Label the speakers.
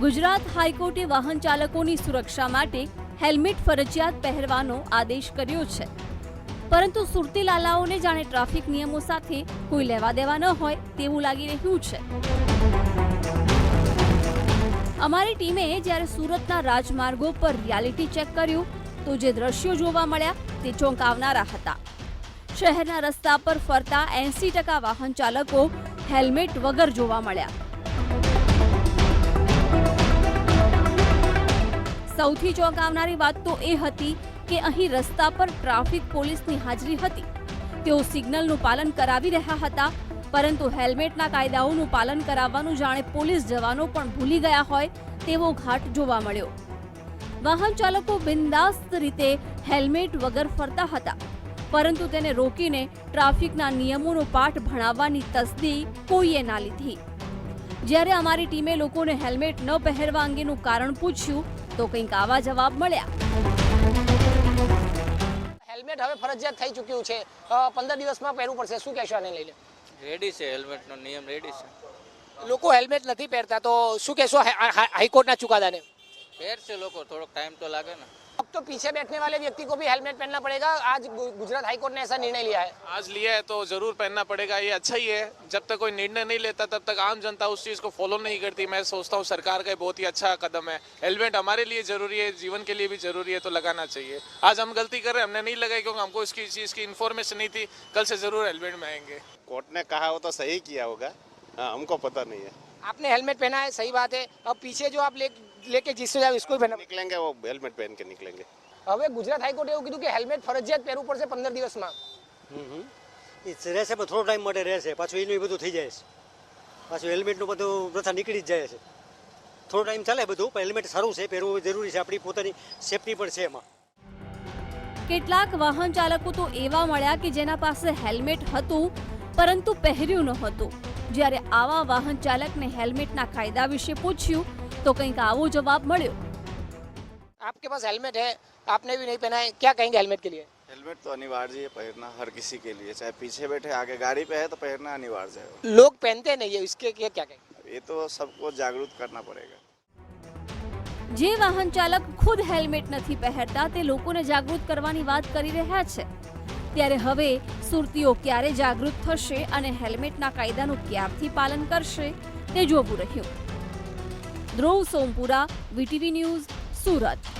Speaker 1: ગુજરાત હાઈકોર્ટે વાહન ચાલકોની સુરક્ષા માટે હેલ્મેટ ફરજિયાત પહેરવાનો આદેશ કર્યો છે. પરંતુ સુરતી લાલાઓને જાણે ટ્રાફિક નિયમો સાથે કોઈ લેવા દેવા ન હોય તેવું લાગી રહ્યું છે. અમારી ટીમે જ્યારે સુરતના રાજમાર્ગો પર રિયાલિટી ચેક કર્યું, તો જે દ્રશ્યો જોવા મળ્યા તે ચોંકાવનારા હતા. શહેરના રસ્તા પર ફરતા એંસી ટકા વાહન ચાલકો હેલ્મેટ વગર જોવા મળ્યા. સૌથી ચોંકાવનારી વાત તો એ હતી કે અહીં રસ્તા પર ટ્રાફિક પોલીસની હાજરી હતી. તેઓ સિગ્નલનું પાલન કરાવી રહ્યા હતા, પરંતુ હેલ્મેટના કાયદાઓનું પાલન કરાવવાનું જાણે પોલીસ જવાનો પણ ભૂલી ગયા હોય તેવો ઘાટ જોવા મળ્યો. વાહન ચાલકો બિંદાસ્ત રીતે હેલ્મેટ વગર ફરતા હતા, પરંતુ તેને રોકીને ટ્રાફિકના નિયમોનો પાઠ ભણાવવાની તસદી કોઈએ ના લીધી. જ્યારે અમારી ટીમે લોકોને હેલ્મેટ ન પહેરવા અંગેનું કારણ પૂછ્યું તો કંઈક આવા જવાબ મળ્યા.
Speaker 2: હેલ્મેટ હવે ફરજિયાત થઈ ચૂક્યું છે. પંદર દિવસમાં પહેરવું પડશે. શું કહેશો આને લઈને?
Speaker 3: રેડી છે હેલ્મેટનો નિયમ રેડી છે.
Speaker 2: લોકો હેલ્મેટ નથી પહેરતા તો શું કહેશો? હાઈ- હાઈ- હાઈકોર્ટના ચુકાદાને?
Speaker 3: પહેરશે લોકો થોડોક ટાઈમ તો લાગે ને.
Speaker 2: तो पीछे बैठने वाले व्यक्ति को भी हेलमेट पहनना पड़ेगा। आज गुजरात हाईकोर्ट ने ऐसा निर्णय लिया है।
Speaker 4: आज लिया है तो ज़रूर पहनना पड़ेगा ये अच्छा ही है। जब तक कोई निर्णय नहीं लेता तब तक आम जनता उस चीज़ को फॉलो नहीं करती। मैं सोचता हूँ सरकार का बहुत ही अच्छा कदम है। हेलमेट हमारे लिए ज़रूरी है जीवन के लिए भी ज़रूरी है तो लगाना चाहिए। आज हम गलती कर रहे हैं हमने नहीं लगाई क्योंकि हमको इसकी चीज़ की इन्फॉर्मेशन नहीं थी। कल से ज़रूर हेलमेट में आएँगे।
Speaker 5: कोर्ट ने कहा वो तो सही किया होगा। हाँ हमको पता नहीं है।
Speaker 2: आपने हेलमेट पहना है सही बात है। अब पीछे जो आप ले लेके जिससे जाओ इसको भी पहना
Speaker 5: निकलेंगे वो हेलमेट पहन के निकलेंगे
Speaker 2: હવે ગુજરાત હાઈકોર્ટે એવું કીધું કે હેલ્મેટ ફરજિયાત પહેરવું પડશે પંદર દિવસમાં
Speaker 6: એ રહેશે પણ થોડો ટાઈમ માટે રહેશે પાછું એનું એ બધું થઈ જાય છે પાછું હેલ્મેટનું બધું પ્રથા નીકળી જ જાય છે થોડો ટાઈમ ચાલે બધું પણ હેલ્મેટ સારું છે પહેરવું જરૂરી છે આપણી પોતાની સેફટી પણ છે એમાં
Speaker 1: કેટલાક વાહન ચાલકો તો એવા મળ્યા કે જેના પાસે હેલ્મેટ હતું પરંતુ પહેર્યું ન હતું જ્યારે આવા વાહન ચાલકને હેલ્મેટના કાયદા વિશે પૂછ્યું તો કંઈક આવો જવાબ મળ્યો
Speaker 2: आपके पास हेलमेट है आपने भी नहीं पहना है क्या कहेंगे हेलमेट के लिए
Speaker 5: हेलमेट तो अनिवार्य है पहनना हर किसी के लिए चाहे पीछे बैठे आगे गाड़ी पे है तो पहनना अनिवार्य है
Speaker 2: लोग पहनते नहीं है इसके लिए क्या कहेंगे
Speaker 5: ये तो सबको जागरूक करना पड़ेगा
Speaker 1: જે વાહન ચાલક ખુદ હેલ્મેટ નથી પહેરતા તે લોકોને જાગૃત કરવાની વાત કરી રહ્યા છે ત્યારે હવે સુરતીઓ ક્યારે જાગૃત થશે અને હેલ્મેટના કાયદાનું ક્યારથી પાલન કરશે તે જોવું રહ્યું ધ્રુવ સોમપુરા વીટીવી ન્યૂઝ સુરત.